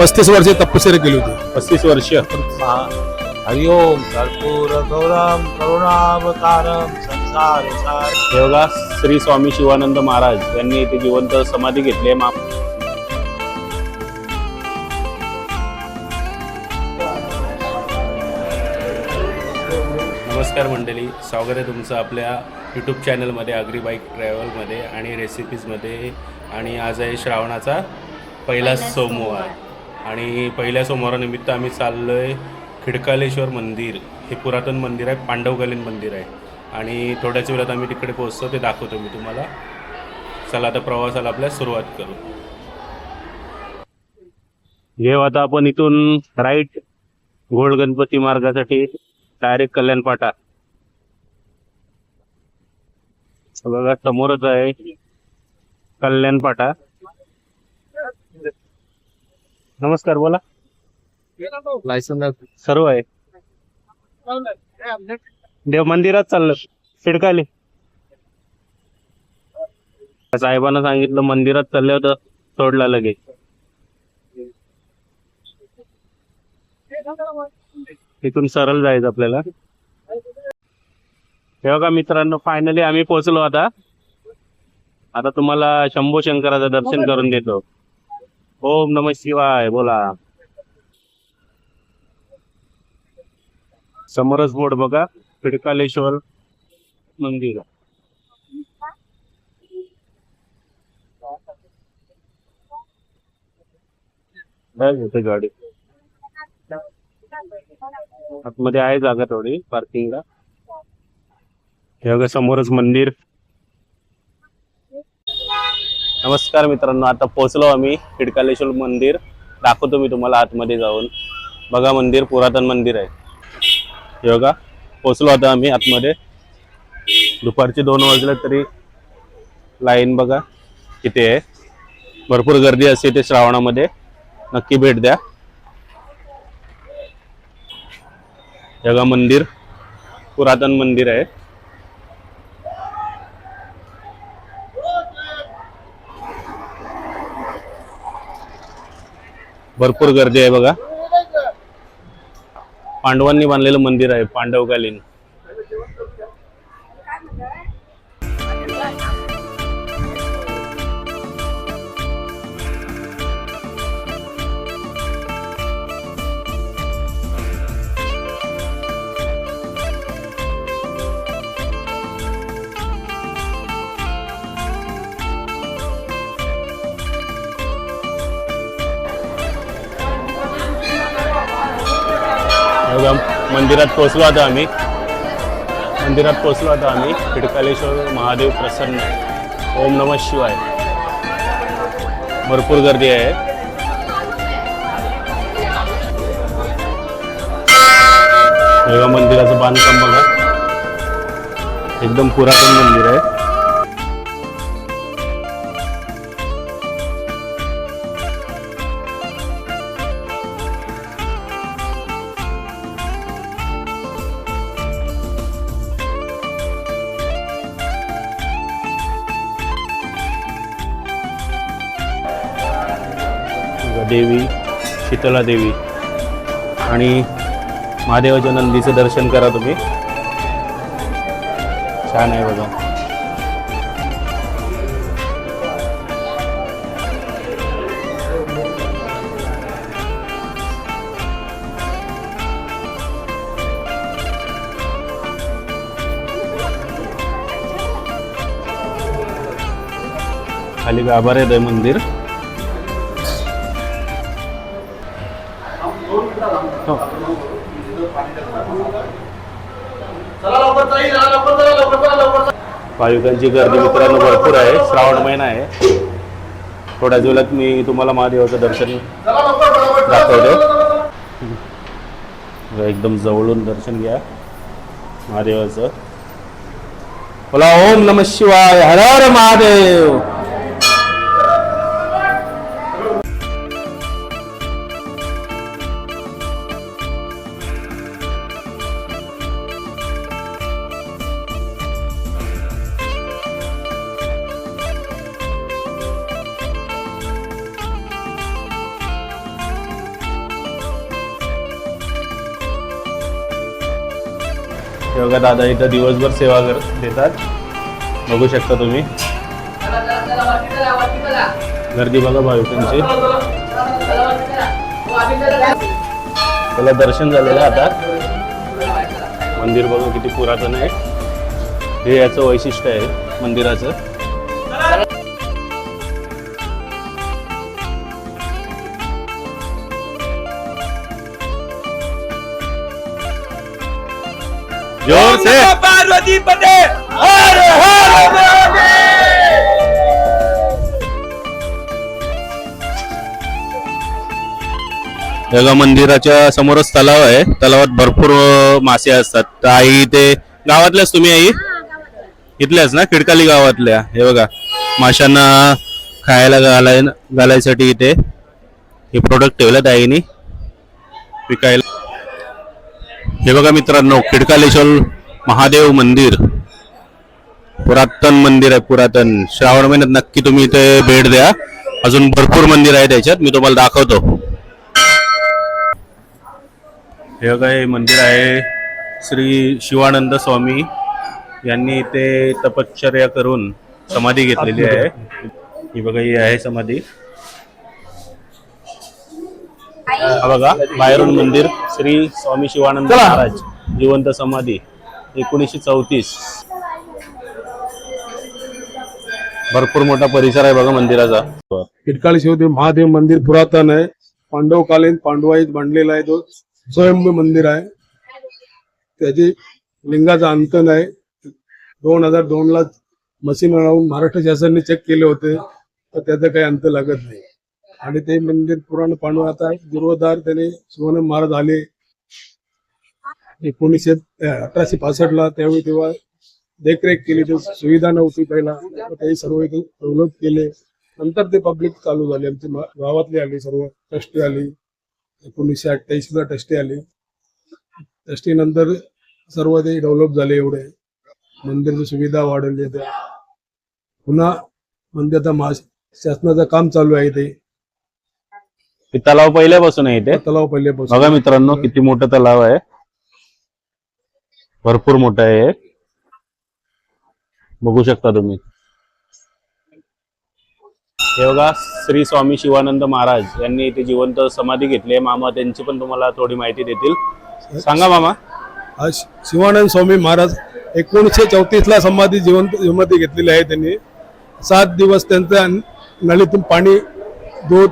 पस्तीस वर्ष तपश्चर्या केली होती. पस्तीस वर्ष. हरिओम कर्पूर गौरम करुणावतारम संसार सार. श्री स्वामी शिवानंद महाराज यांनी इथे जिवंत समाधी घेतली. आहे मा- नमस्कार मंडळी. स्वागत आहे तुमचं आपल्या यूट्यूब चॅनलमध्ये अग्री बाईक ट्रॅव्हलमध्ये आणि रेसिपीजमध्ये आणि आज आहे श्रावणाचा पहिला सोमवार. आणि पहिल्या सोमवारानिमित्त आम्ही चाललो आहे खिडकालेश्वर मंदिर. हे पुरातन मंदिर आहे पांडवकालीन मंदिर आहे. आणि थोड्याच वेळात आम्ही तिकडे पोहोचतो ते दाखवतो मी तुम्हाला. चला आता प्रवासाला आपल्या सुरुवात करू. घेऊ आता आपण इथून राईट गोड गणपती मार्गासाठी डायरेक्ट कल्याण पाटा बघा समोरच आहे कल्याण पाटा नमस्कार बोला. लायसन सर्व आहे. देव मंदिरात चाललं. शिडकाली साहेबांना सांगितलं मंदिरात चालले होतं सोडला लगेच. इथून सरळ जायचं आपल्याला. हे बघा मित्रांनो फायनली आम्ही पोहोचलो आता. आता तुम्हाला शंभू शंकराचं दर्शन करून देतो. ओम नम शिवाय बोला. समोरच बोर्ड बघा पिडकालेश्वर मंदिर. होते गाडी? आतमध्ये आहे जागा थोडी पार्किंगला हे बघा समोरच मंदिर. नमस्कार मित्रांनो आता पोहोचलो आम्ही हिडकालेश्वर मंदिर. दाखवतो मी तुम्हाला आतमध्ये जाऊन. बघा मंदिर पुरातन मंदिर आहे. हे बघा पोचलो आता आम्ही आतमध्ये. दुपारचे दोन वाजले तरी लाईन बघा किती आहे. भरपूर गर्दी असते ते श्रावणामध्ये. नक्की भेट द्या. हे बघा मंदिर पुरातन मंदिर आहे. भरपूर गर्दी आहे बघा. पांडवांनी बांधलेलं मंदिर आहे पांडवकालीन. बघा, मंदिरात पोहोचलो आता आम्ही. मंदिरात पोहोचलो आता आम्ही. खिडकालेश्वर महादेव प्रसन्न ओम नम शिवाय. भरपूर गर्दी आहे. मंदिराचं बांधकाम बघा. एकदम पुरातन मंदिर आहे. देवी शीतला देवी. आणि महादेवाच्या नंदीचं दर्शन करा तुम्ही. छान आहे बघा. खाली गाभाऱ्यात आहे मंदिर. भाविकांची गर्दी मित्रांनो भरपूर आहे. श्रावण महिना आहे. थोड्याच वेळात मी तुम्हाला महादेवाचं दर्शन दाखवतो. एकदम जवळून दर्शन घ्या. महादेवाचं. बोला ओम नम शिवाय. हर हर महादेव. हे बघा दादा इथं दिवसभर सेवा कर देतात. बघू शकता तुम्ही. गर्दी बघा भाविकांची. त्याला दर्शन झालेलं आता. मंदिर बघा किती पुरातन आहे. हे याचं वैशिष्ट्य आहे मंदिराचं. जोर से। पार्वती पते हर हर या मंदिराच्या समोरच तलाव आहे. तलावात भरपूर मासे असतात. तर आई ते गावातल्याच तुम्ही आई? इथल्याच ना? किडकाली गावातल्या. हे बघा. माशांना खायला घालाय घालायसाठी इथे हे प्रोडक्ट ठेवलेत आईनी. विकायला हे बघा मित्रांनो खिडकालेश्वर महादेव मंदिर. पुरातन मंदिर आहे पुरातन. श्रावण महिन्यात नक्की तुम्ही इथे भेट द्या. अजून भरपूर मंदिर आहे त्याच्यात. मी तुम्हाला दाखवतो. हे बघा हे मंदिर आहे श्री शिवानंद स्वामी. यांनी इथे तपश्चर्या करून समाधी घेतलेली आहे. ही बघा ही आहे समाधी. बघा बाहेरून मंदिर श्री स्वामी शिवानंद महाराज जिवंत समाधी एकोणीसशे चौतीस. भरपूर मोठा परिसर आहे बघा मंदिराचा. किटकाळी शिवदेव महादेव मंदिर पुरातन आहे. पांडवकालीन पांडवाईत बांधलेला आहे तो. स्वयंभू मंदिर आहे. त्याची लिंगाचा अंत नाही. दोन हजार दोन ला मशीन लावून महाराष्ट्र शासनाने चेक केले होते. तर त्याचा काही अंत लागत नाही. आणि ते मंदिर पुराण पांडव आता जीर्णोद्धार त्याने सुवर्ण महाराज आले. एकोणीसशे अठराशे पासष्ट ला त्यावेळी तेव्हा देखरेख केली ते सुविधा नव्हती पहिला. ते सर्व इथे डेव्हलप केले. नंतर ते पब्लिक चालू झाले. आमची गावातले गावातली आली सर्व. ट्रस्टी आली. एकोणीसशे अठ्ठ्याऐंशी ला ट्रस्टी आली. ट्रस्टी नंतर सर्व ते डेव्हलप झाले एवढे. मंदिरची सुविधा वाढवली. त्या पुन्हा मंदिर आता महा शासनाचं काम चालू आहे ते तलाव पहिल्यापासून आहे इथे. तलाव पहिल्यापासून. बघा मित्रांनो किती मोठं तलाव आहे. भरपूर मोठं आहे हे. बघू शकता तुम्ही. हे बघा श्री स्वामी शिवानंद महाराज यांनी इथे जिवंत समाधी घेतली आहे. मामा त्यांची पण तुम्हाला थोडी माहिती देतील. सांगा मामा. आज शिवानंद स्वामी महाराज एकोणीसशे चौतीस ला समाधी जिवंत समाधी घेतलेली आहे त्यांनी. सात दिवस त्यांच्या नळीतून पाणी दूध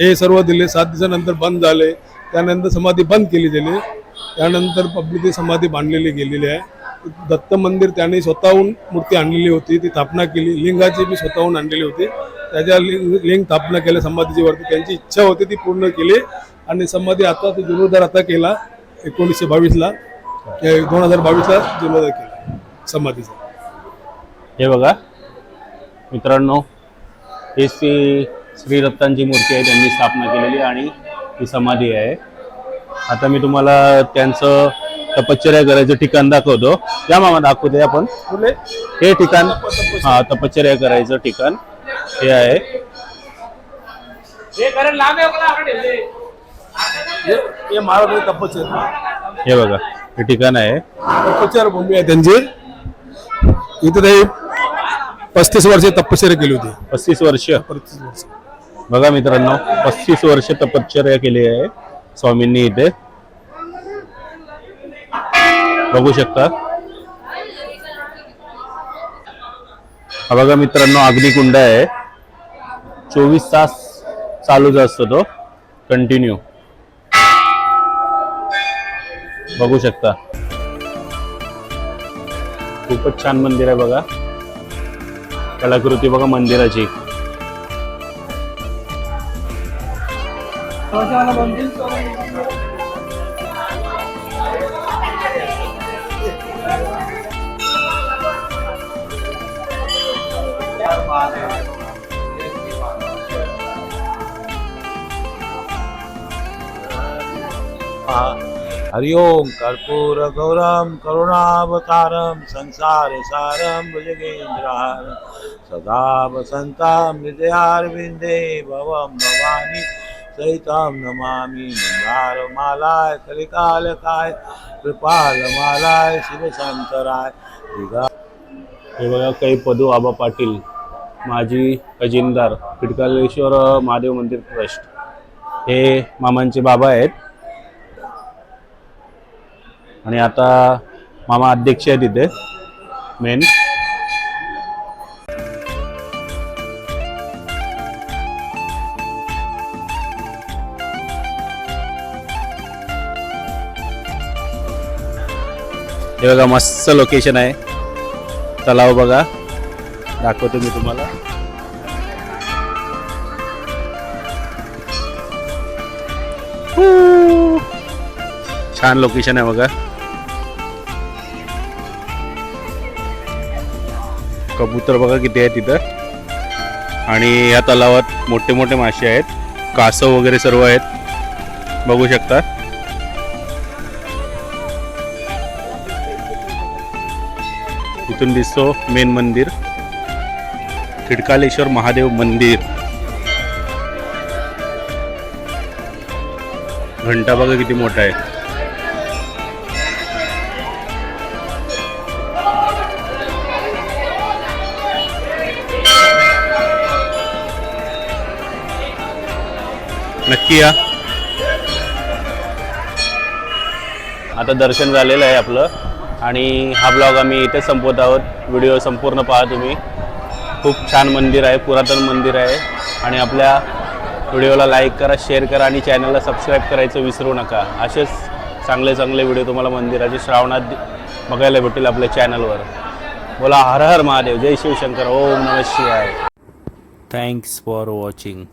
हे सर्व दिले. सात दिवसानंतर बंद झाले. त्यानंतर समाधी बंद केली गेली त्यानंतर पब्लिक समाधी बांधलेली गेलेली आहे. दत्त मंदिर त्यांनी स्वतःहून मूर्ती आणलेली होती. ती स्थापना केली. लिंगाची बी स्वतःहून आणलेली होती. त्याच्या लिंग लिंग स्थापना केल्या समाधीची वरती त्यांची इच्छा होती ती पूर्ण केली. आणि समाधी आता तो जीर्णोद्धार आता केला. एकोणीसशे बावीसला. दोन हजार बावीसला जीर्णोद्धार केला. समाधीचा. हे बघा. मित्रांनो एसी श्री दत्तांची मूर्ती आहे त्यांनी स्थापना केलेली आणि ही समाधी आहे. आता मी तुम्हाला त्यांचं तपश्चर्या करायचं ठिकाण दाखवतो. या मामा दाखवते आपण. हे ठिकाण हा तपश्चर्या करायचं ठिकाण हे आहे. हे- हे हे बघा हे ठिकाण आहे. तपस्या भूमी आहे त्यांची. इथे ते पस्तीस वर्ष तपश्चर्या केली होती. पस्तीस वर्ष. पस्तीस वर्ष. बघा मित्रांनो पस्तीस वर्ष तपश्चर्या केली आहे स्वामींनी इथे. बघू शकता. हा बघा मित्रांनो अग्निकुंड आहे. चोवीस तास चालूच असतो तो. कंटिन्यू बघू शकता. खूपच छान मंदिर आहे बघा. कलाकृती बघा मंदिराची. हरि ओं कर्पूरगौरं करुणावतारं संसारसारं संसार सदा वसंताम हृदयारविंदे भवं भवानी सहितं नमामी मंदार मालाय कलिकाल काय? कृपाल मालाय शिवशंकराय दिगा हे बघा काही पदू आबा पाटील माजी खजिनदार पिटकालेश्वर महादेव मंदिर ट्रस्ट. हे मामांचे बाबा आहेत. आणि आता मामा अध्यक्ष आहेत तिथे मेन. हे बघा मस्त लोकेशन आहे. तलाव बघा. दाखवतो मी तुम्हाला. छान लोकेशन आहे बघा. कबूतर बघा किती आहे तिथं. आणि या तलावात मोठे मोठे मासे आहेत. कासव वगैरे सर्व आहेत. बघू शकता. इथून दिसतो मेन मंदिर खिडकालेश्वर महादेव मंदिर. घंटा बघा किती मोठा आहे. नक्की या. आता दर्शन झालेलं आहे आपलं. आणि हा ब्लॉग आम्ही इथे संपवत आहोत. व्हिडिओ संपूर्ण पहा तुम्ही. खूप छान मंदिर आहे पुरातन मंदिर आहे. आणि आपल्या व्हिडिओला लाईक करा शेअर करा आणि चॅनलला सबस्क्राईब करायचं विसरू नका. असेच चांगले चांगले व्हिडिओ तुम्हाला मंदिराचे श्रावणात बघायला भेटेल आपल्या चॅनलवर बोला हर हर महादेव. जय शिवशंकर. ओम नमः शिवाय. Thanks for watching